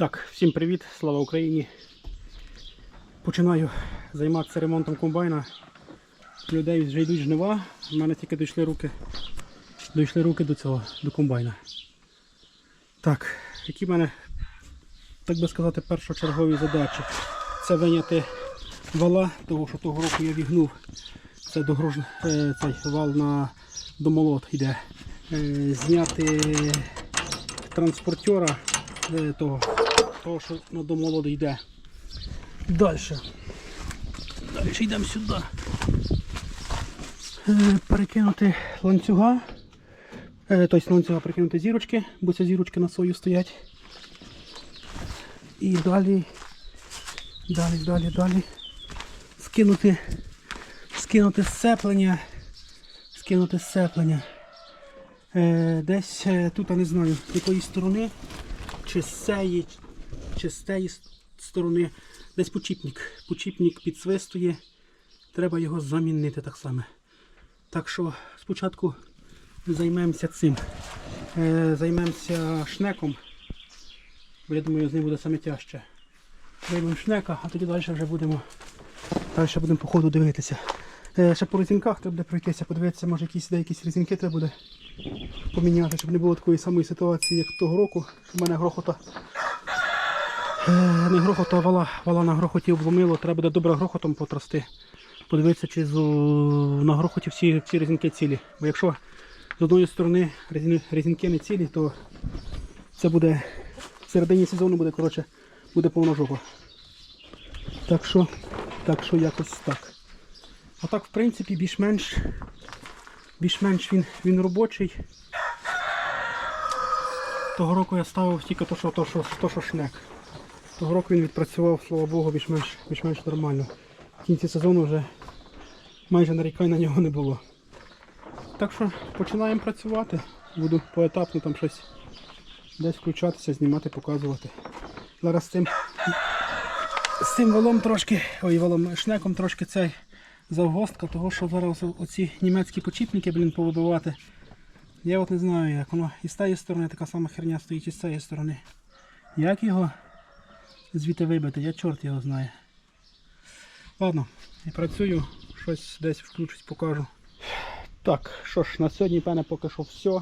Так, всім привіт, слава Україні. Починаю займатися ремонтом комбайна. Людей вже йдуть жнива. У мене тільки дійшли руки. Дійшли руки до цього, до комбайна. Так, які в мене, так би сказати, першочергові задачі. Це виняти вала, того що того року я вігнув. Це догруж... е, цей вал на домолот йде. Е, Зняти транспортера е, того, того, що на домолот йде. Далі. Далі йдемо сюди. Е, Перекинути ланцюга. Тобто ланцюга перекинути зірочки, бо ці зірочки на сою стоять. І далі, далі, далі, далі. Скинути, скинути сцеплення. Скинути сцеплення. Е, десь тут, я не знаю, з якої сторони, чи з цієї, чи з цієї сторони, десь почіпник. Почіпник підсвистує, треба його замінити так само. Так що спочатку займемося цим. Е, займемося шнеком, бо я думаю, з ним буде саме тяжче. Виймемо шнека, а тоді далі вже будемо, далі будемо по ходу дивитися. Е, ще по резинках треба буде пройтися, подивитися, може якісь деякі резинки треба буде поміняти, щоб не було такої самої ситуації, як того року, що в мене грохота. Е, не грохота, а вала, вала на грохоті обломило, треба буде добре грохотом потрасти. Подивитися, чи з, на грохоті всі, всі резинки цілі. Бо якщо з одної сторони резин, резинки не цілі, то це буде в середині сезону буде, коротше, буде повна жопа. Так що, так що якось так. А так, в принципі, більш-менш більш-менш він, він робочий. Того року я ставив тільки то, що, то, що, то, що шнек. Того року він відпрацював, слава Богу, більш-менш, більш-менш нормально. В кінці сезону вже майже нарікань на нього не було. Так що починаємо працювати. Буду поетапно там щось десь включатися, знімати, показувати. Зараз з цим, з цим валом трошки, ой, валом шнеком трошки цей завгостка, того що зараз оці німецькі почіпники, блін, повибивати. Я от не знаю як воно і з тієї сторони така сама херня стоїть і з цієї сторони. Як його звідти вибити, я чорт його знаю. Ладно, я працюю, щось десь включусь, покажу. Так, що ж, на сьогодні, певне, поки що все.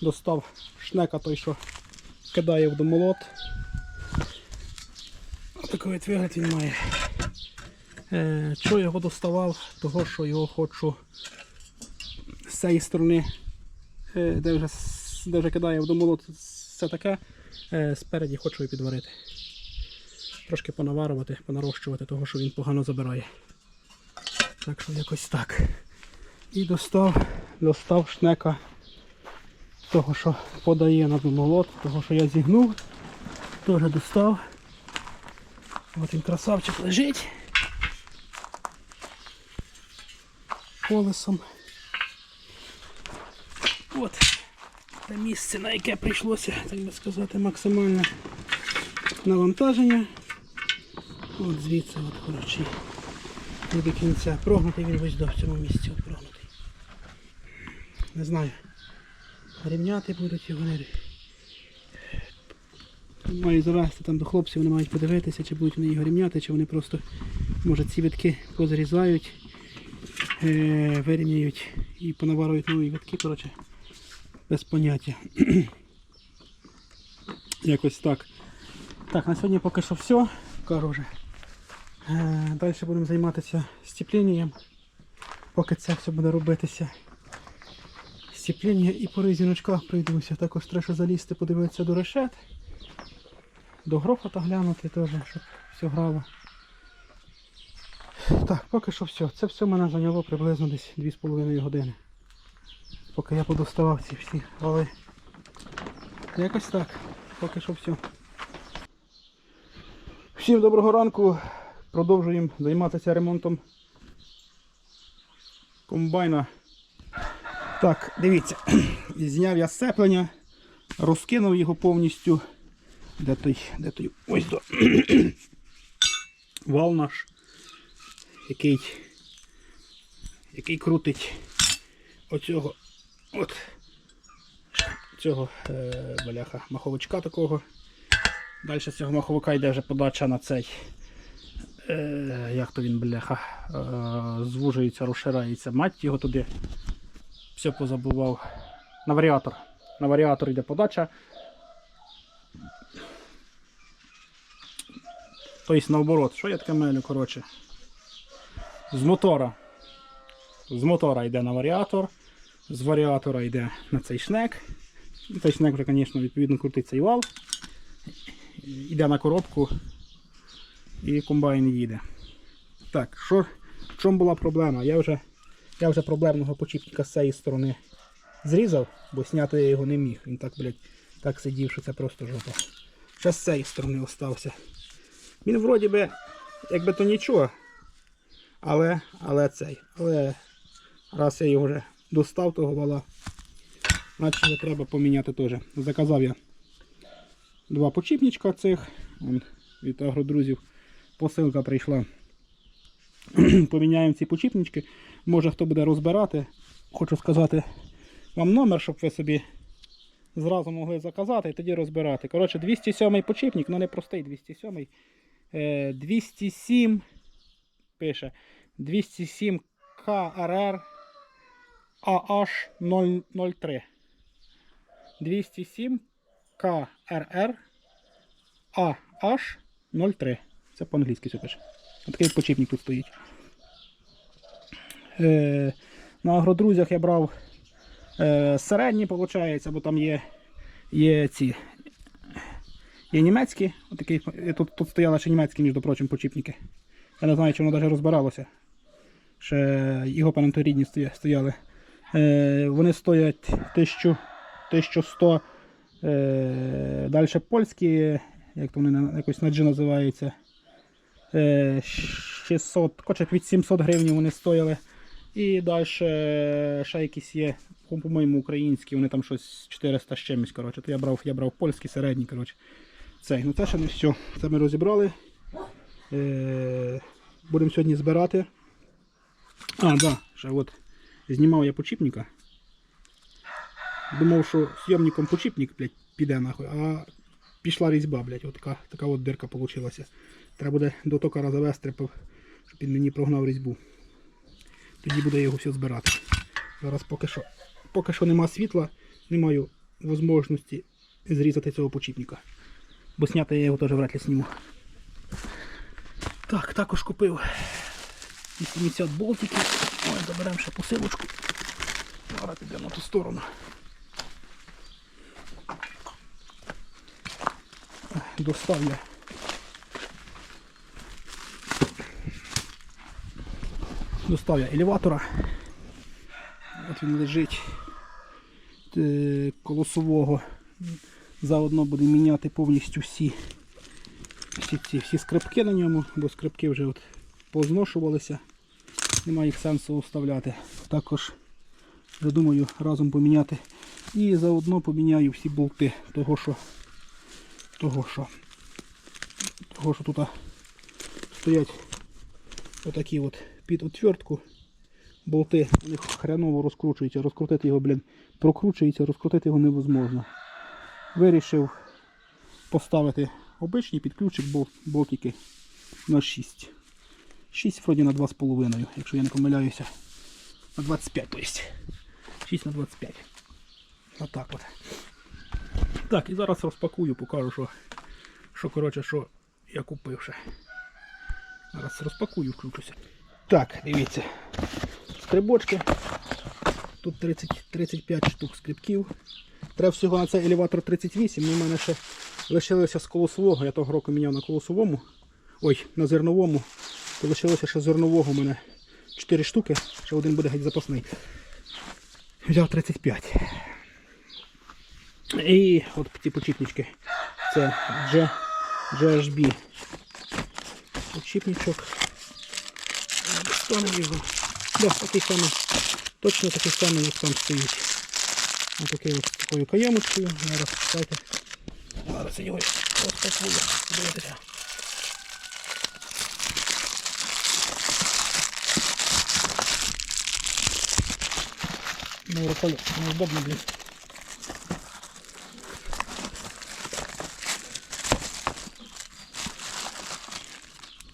Достав шнека той, що кидає в домолот. Отакий от вигляд він має. Е, Чого його доставав? Того, що його хочу з цієї сторони, е, де вже, де вже кидає в домолот все таке, спереді хочу і підварити. Трошки понаварувати, понарощувати, того, що він погано забирає. Так що якось так. І достав, достав шнека того, що подає на домолот, того, що я зігнув, теж достав. От він красавчик лежить. Колесом. От те місце, на яке прийшлося, так би сказати, максимальне навантаження. От звідси, от, коротше, і до кінця. Прогнутий він ось до в цьому місці, от прогнутий. Не знаю. Рівняти будуть його не. Маю завести там до хлопців, вони мають подивитися, чи будуть вони його рівняти, чи вони просто, може, ці витки позрізають, е, вирівняють і понаварують нові витки, коротше, без поняття. Якось так. Так, на сьогодні поки що все. Кажу. Е, Далі будемо займатися стіпленням. Поки це все буде робитися. Стіплення і по резиночках пройдуся. Також треба залізти, подивитися до решет. До грохота глянути теж, щоб все грало. Так, поки що все. Це все мене зайняло приблизно десь 2,5 години. Поки я подоставав ці всі вали. Якось так. Поки що все. Всім доброго ранку. Продовжуємо займатися ремонтом комбайна. Так, дивіться, зняв я сцеплення, розкинув його повністю. Де той, де той, ось до вал наш, який, який крутить оцього, от цього е, баляха маховичка такого. Далі з цього маховика йде вже подача на цей. Е, як то він, бляха. Е, звужується, розширається. Мать його туди. Все позабував. На варіатор. На варіатор йде подача. Тобто наоборот, що я таке мелю, коротше. З мотора. З мотора йде на варіатор, з варіатора йде на цей шнек. Цей шнек вже, звісно, відповідно крутить цей вал. Йде на коробку і комбайн їде. Так, що, в чому була проблема? Я вже, я вже проблемного почіпника з цієї сторони зрізав, бо зняти я його не міг. Він так, блядь, так сидів, що це просто жопа. Ще з цієї сторони остався. Він вроді би, якби то нічого. Але, але цей. Але раз я його вже достав того вала, його треба поміняти теж. Заказав я два почіпничка цих. Вон, від агродрузів посилка прийшла. Поміняємо ці почіпнички. Може хто буде розбирати. Хочу сказати вам номер, щоб ви собі зразу могли заказати і тоді розбирати. Коротше, 207 почіпник, ну не простий 207. Е, 207 пише 207 КРР AH003. 207 КРР AH03. Це по-англійськи все пише. Такий почіпник тут стоїть. Е, на агродрузях я брав е, середні, виходить, бо там є, є ці Є німецькі, отакий, тут, тут стояли ще німецькі, між прочим, почіпники. Я не знаю, чи воно навіть розбиралося. Ще його певно рідні стояли. Е, вони стоять 1000, 1100. Е, далі польські, як то вони якось на G називаються. Е, 600, коротше, від 700 гривень вони стояли. І далі ще якісь є, по-моєму, українські, вони там щось 400 з чимось. Коротше. То я брав, я брав польські середні. Коротше. Цей, ну це ще не все. Це ми розібрали. Е, будемо сьогодні збирати. А, да, ще от знімав я почіпника. Думав, що зйомником почіпник, блядь, піде нахуй, а пішла різьба, блядь, от така, така от дирка вийшла. Треба буде до токара завести, щоб він мені прогнав різьбу. Тоді буде його все збирати. Зараз поки що, поки що нема світла, не маю можливості зрізати цього почіпника. Бо зняти я його теж вряд ли зніму. Так, також купив 80 болтиків. Ой, заберемо ще посилочку. Зараз підемо на ту сторону. Достав я. Достав я елеватора. От він лежить е, колосового. Заодно будемо міняти повністю всі, всі, ці, всі скрипки на ньому, бо скрипки вже от позношувалися. Немає їх сенсу вставляти. Також вже думаю разом поміняти. І заодно поміняю всі болти, того що того що, того що тут стоять отакі от під отвертку. Болти у хреново розкручуються, розкрутити його, блін, прокручується, розкрутити його невозможно. Вирішив поставити обичний підключик бол- болтики на 6. 6 вроді на 2,5, якщо я не помиляюся. На 25, то есть. 6 на 25. Отак от. Так, і зараз розпакую, покажу, що, що коротше, що я купив ще. Зараз розпакую, включуся. Так, дивіться. Скрибочки. Тут 30, 35 штук скрибків. Треба всього на цей елеватор 38, але в мене ще лишилося з колосового. Я того року міняв на колосовому. Ой, на зерновому. То лишилося ще зернового у мене 4 штуки, ще один буде геть запасний. Взяв 35. І от ці почіпнички. Це GHB. Почіпничок. Достанемо його. Да, такий самий. Точно такий самий, як там стоїть. Ось такий от такою каємочкою. Зараз чекайте. Зараз його розпакую. Дивіться. Ну, рукой неудобно, ну, блин.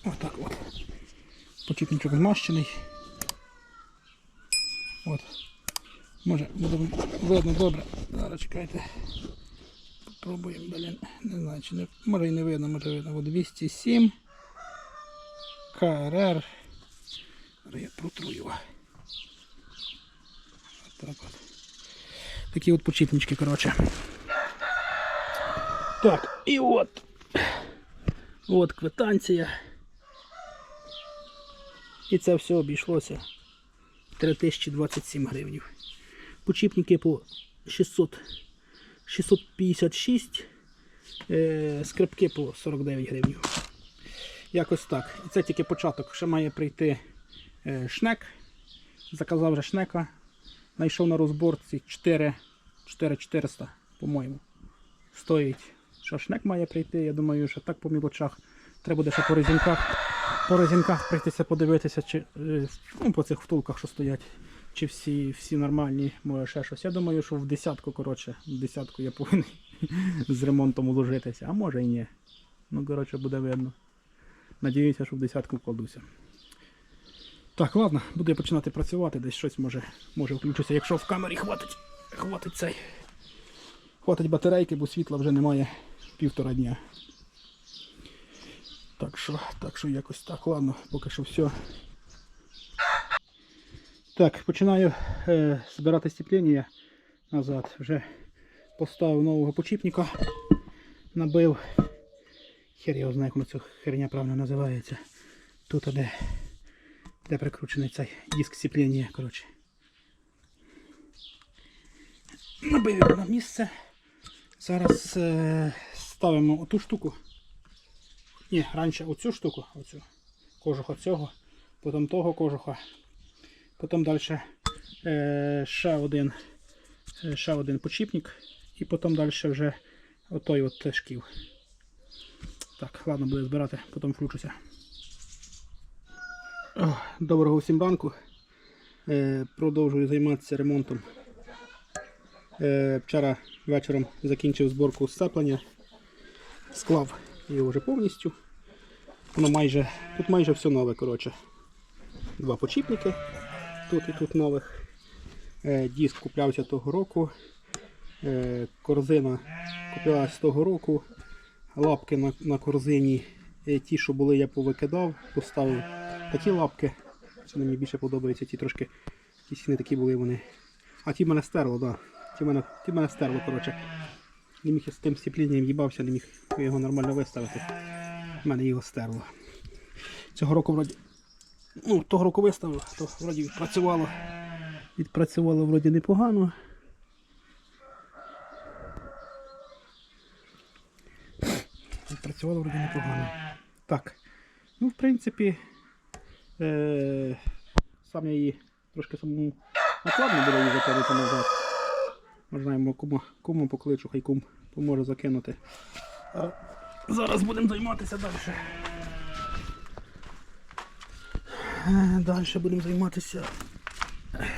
Вот так вот. Потік змащений. От. Може, буде видно добре. Зараз чекайте. Попробуємо, блін. Не знаю, чи не... Може і не видно, може видно. От 207 КРР. Я протру його. Так от. Такі от почіпнички, коротше. Так, і от. От квитанція. І це все обійшлося 3027 гривнів. Почіпники по 600, 656, е, скрипки по 49 гривнів. Якось так. І це тільки початок. Ще має прийти е, шнек. Заказав вже шнека. Знайшов на розборці 4, 4400, по-моєму. Стоїть. Що шнек має прийти. Я думаю, що так по мілочах. Треба ще по резинках. По резинках прийти подивитися, чи е, ну, по цих втулках, що стоять, чи всі, всі нормальні, може ще щось. Я думаю, що в десятку, коротше, в десятку я повинен з ремонтом уложитися, а може і ні. Ну, коротше, буде видно. Надіюся, що в десятку вкладуся. Так, ладно, буду я починати працювати, десь щось може, може включуся, якщо в камері хватить, хватить цей. Хватить батарейки, бо світла вже немає півтора дня. Так що, так що якось так, ладно, поки що все. Так, починаю е, збирати степлення назад. Вже поставив нового почіпника, набив. Хер його знає, як ця херня правильно називається. Тут де, де прикручений цей диск сцеплення, коротше. Набив на місце. Зараз е, ставимо оту штуку. Ні, раніше оцю штуку, оцю кожуха цього, потім того кожуха, потім далі е, ще один е, ще один почіпник і потім далі вже отой от шків. Так, ладно, буду збирати, потім включуся. Доброго всім ранку. Е, продовжую займатися ремонтом. Е, вчора вечором закінчив зборку сцеплення, склав його вже повністю. Воно майже, тут майже все нове, коротше. Два почіпники. Тут і тут нових. Е, диск куплявся того року. Корзина купилась того року. Лапки на, на корзині. Е, ті, що були, я повикидав, поставив такі лапки. Це мені більше подобається, ті трошки ті не такі були вони. А ті мене стерло. Да. Ті мене, ті мене стерло, коротше. Не міг я з тим степлінням їбався, не міг його нормально виставити. У мене його стерло. Цього року вроді. Ну, того року виставив, то вроді відпрацювало. Відпрацювало вроді непогано. Відпрацювало вроді непогано. Так. Ну, в принципі, е- сам я її трошки самому накладно було її закладати назад. Ми знаємо, кому, кому покличу, хай кум поможе закинути. А зараз будемо займатися далі. Далі будемо займатися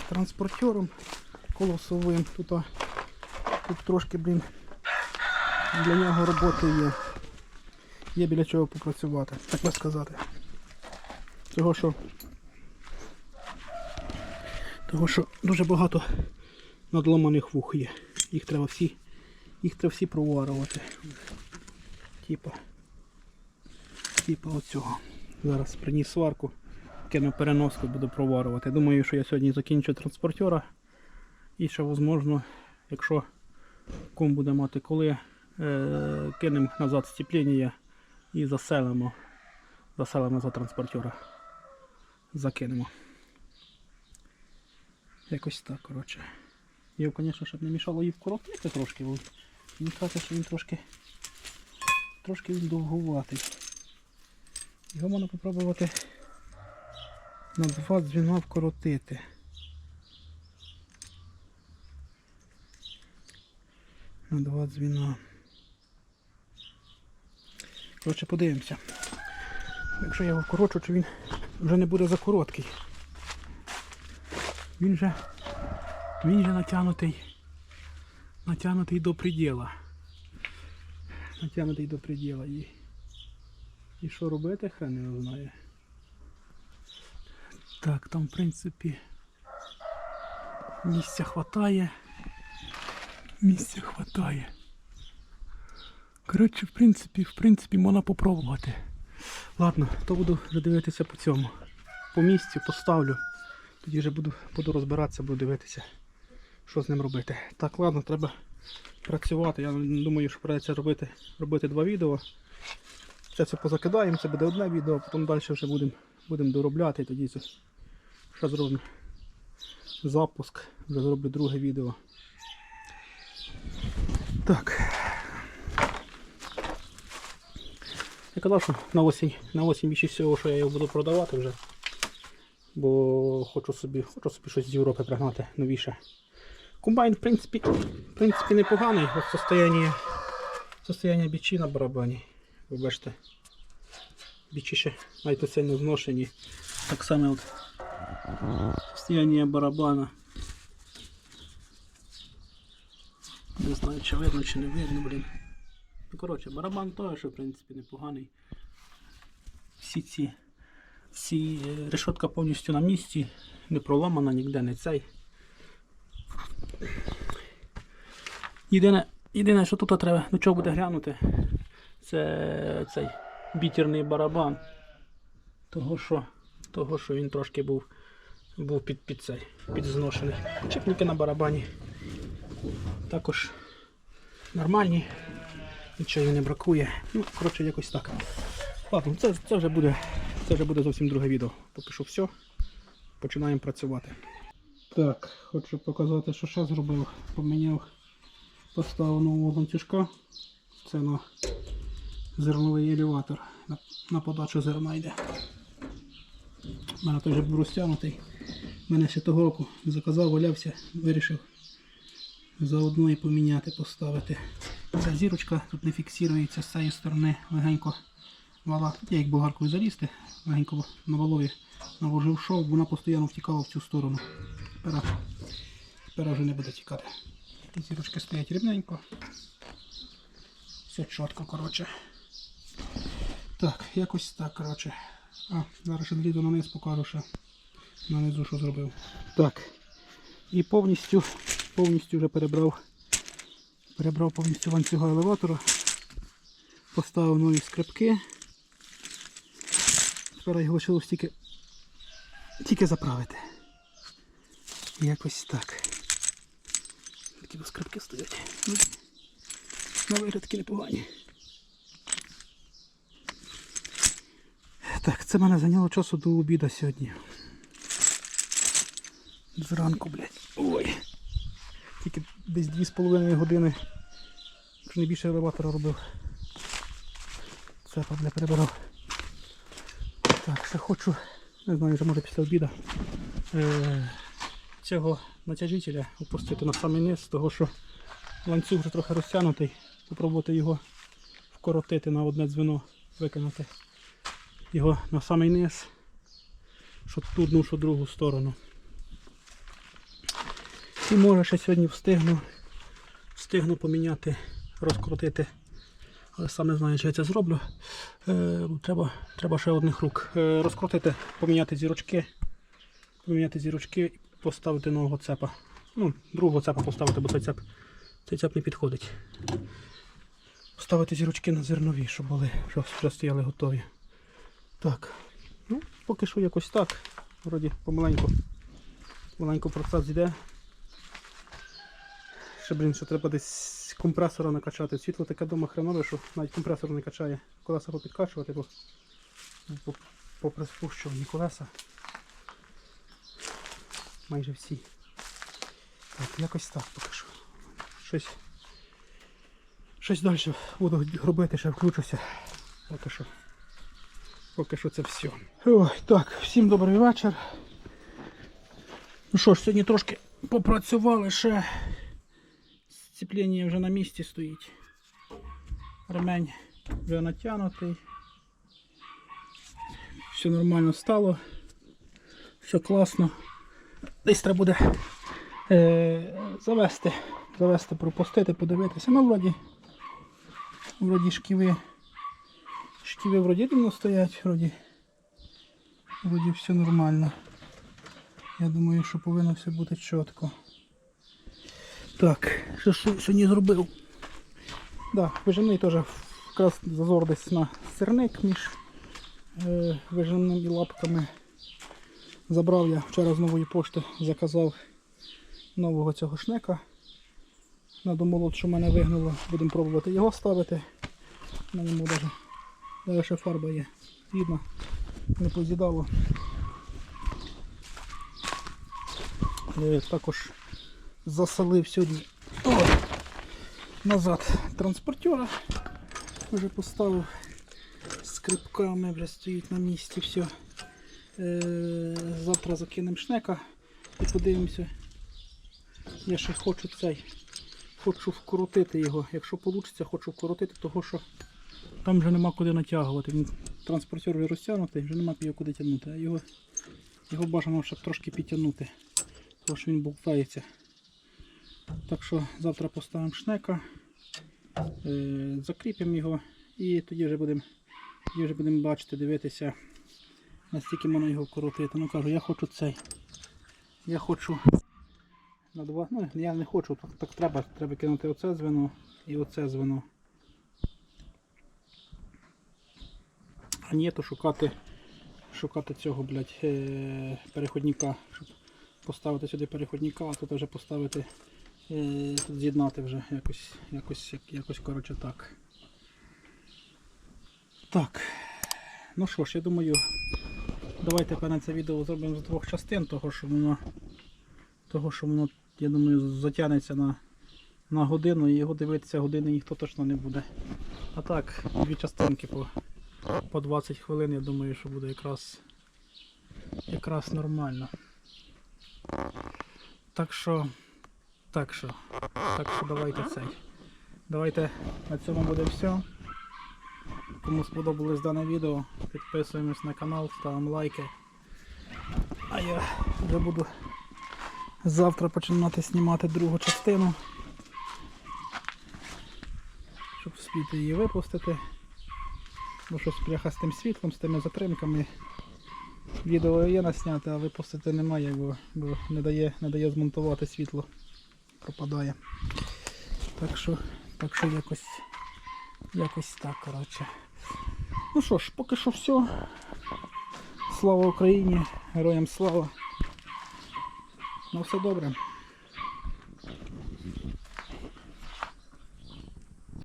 транспортером колосовим. Тут, тут трошки, блін, для нього роботи є. Є біля чого попрацювати, так би сказати. Того, що того, що дуже багато надломаних вух є. Їх треба всі, їх треба всі проварувати. Типа, типа оцього. Зараз приніс сварку, кину переноску, буду проварувати. Думаю, що я сьогодні закінчу транспортера. І ще, можливо, якщо ком буде мати коли, е, кинемо назад степлення і заселимо. Заселимо за транспортера. Закинемо. Якось так, коротше. Його, звісно, щоб не мішало її вкоротити трошки, бо мені кажеться, що він трошки трошки він довгуватий. Його можна спробувати на два дзвіна вкоротити. На два дзвіна. Коротше, подивимося. Якщо я його вкорочу, чи він вже не буде закороткий. Він же він же натягнутий натягнутий до приділа. Натягнутий до приділа. І, і що робити, хрен не знає. Так, там, в принципі, місця хватає. Місця хватає. Коротше, в принципі, в принципі, можна попробувати. Ладно, то буду дивитися по цьому. По місцю поставлю. Тоді вже буду, буду розбиратися, буду дивитися, що з ним робити. Так, ладно, треба працювати. Я думаю, що придеться робити, робити два відео. Це все позакидаємо, це буде одне відео, потім далі вже будемо будем доробляти, тоді це ще зробимо запуск, вже зроблю друге відео. Так. Я казав, що на осінь, на осінь більше всього, що я його буду продавати вже. Бо хочу собі, хочу собі щось з Європи пригнати новіше. Комбайн, в принципі, в принципі непоганий. Ось состояние, состояние бічі на барабані. Ви бачите. Бічі ще навіть сильно зношені. Так само от состояние барабана. Не знаю, чи видно, чи не видно, блін. Ну, коротше, барабан теж, в принципі, непоганий. Всі ці, всі е, решетка повністю на місці, не проламана ніде, не цей. Єдине, єдине, що тут треба, до чого буде глянути, це цей бітірний барабан. Того, що, того, що він трошки був, був під, під цей, підзношений. Чепники на барабані також нормальні, нічого не бракує. Ну, коротше, якось так. Ладно, це, це, вже буде, це вже буде зовсім друге відео. Поки що все. Починаємо працювати. Так, хочу показати, що ще зробив. Поміняв поставив нового ланцюжка. Це на зерновий елеватор. На, на подачу зерна йде. У мене вже був розтягнутий. Мене ще того року заказав, валявся, вирішив заодно і поміняти, поставити. Ця зірочка тут не фіксується з цієї сторони легенько вала. Я як болгаркою залізти, легенько на валові наложив шов, вона постійно втікала в цю сторону. Тепер, тепер вже не буде тікати. Ті зірочки стоять рівненько. Все чітко, коротше. Так, якось так, коротше. А, зараз ще зліду на покажу ще на низу, що зробив. Так. І повністю, повністю вже перебрав, перебрав повністю ланцюга елеватора. Поставив нові скрипки. Тепер його лишилось тільки, тільки заправити. Якось так. Такі скрипки стоять. Ну, На вигляд такі непогані. Так, це мене зайняло часу до обіду сьогодні. Зранку, блядь. Ой. Тільки десь 2,5 години. Вже не більше елеватора робив. Це бля перебирав. Так, ще хочу, не знаю, вже може після обіду. Е, цього натяжителя опустити на самий низ, того що ланцюг вже трохи розтягнутий. Попробувати його вкоротити на одне дзвіно, виконати його на самий низ, що ту одну, що другу сторону. І може ще сьогодні встигну, встигну поміняти, розкрутити. Але сам не знаю, чи я це зроблю. Е, треба, треба ще одних рук. Е, розкрутити, поміняти зірочки, поміняти зірочки і поставити нового цепа. Ну, другого цепа поставити, бо цей цеп, цей цеп не підходить. Поставити зірочки на зернові, щоб були, щоб вже стояли готові. Так. Ну, поки що якось так. Вроді помаленьку. Помаленьку процес йде. Ще, блін, що треба десь компресора накачати. Світло таке дома хренове, що навіть компресор не качає. Колеса попідкачувати, бо по- поприспущувані колеса. Майже всі. Так, якось так поки що. Щось. Щось далі буду робити, ще включуся. Поки що. Поки що це все. Ой, так, всім добрий вечір. Ну що ж, сьогодні трошки попрацювали ще. Сцеплення вже на місці стоїть. Ремень вже натягнутий. Все нормально стало. Все класно. Десь треба буде е, завести, завести, пропустити, подивитися. Ну, вроді, вроді шківи. Шківи вроді рівно стоять, вроді, вроді все нормально. Я думаю, що повинно все бути чітко. Так, що ж сьогодні зробив? Да, вижимний теж якраз зазор десь на сирник між е, вижимним лапками. Забрав я вчора з нової пошти, заказав нового цього шнека. На домолот, що мене вигнуло, будемо пробувати його ставити. На ньому навіть, ще фарба є. Видно, не позідало. Е, також засолив сьогодні о, назад транспортера. Вже поставив скрипками, вже стоїть на місці все. Е, завтра закинемо шнека і подивимося. Я ще хочу цей. Хочу вкоротити його. Якщо вийде, хочу вкоротити, того що там вже нема куди натягувати. Він транспортер вже розтягнутий, вже нема його куди тягнути. А його, його бажано ще трошки підтягнути, тому що він болтається. Так що завтра поставимо шнека, е, закріпимо його і тоді вже будемо вже бачити, дивитися, наскільки можна його вкоротити. Ну кажу, я хочу цей. Я хочу на два. Ну, я не хочу, так, так треба. Треба кинути оце звено і оце звено. А ні, то шукати, шукати цього, блядь, е, переходника. Щоб поставити сюди переходника, а тут вже поставити, тут з'єднати вже якось, якось, якось коротше так. Так. Ну що ж, я думаю, давайте певне це відео зробимо з двох частин, того що воно, того, що воно, я думаю, затягнеться на, на годину і його дивитися години ніхто точно не буде. А так, дві частинки по, по 20 хвилин, я думаю, що буде якраз, якраз нормально. Так що, так що, так що давайте цей. Давайте на цьому буде все. Кому сподобалось дане відео, підписуємось на канал, ставимо лайки. А я вже буду завтра починати знімати другу частину. Щоб вспіти її випустити. Бо щось пляха з тим світлом, з тими затримками. Відео є насняти, а випустити немає, бо, бо не, дає, не дає змонтувати світло. Пропадає. Так що, так що якось, якось так, коротше. Ну що ж, поки що все. Слава Україні, героям слава. На все добре.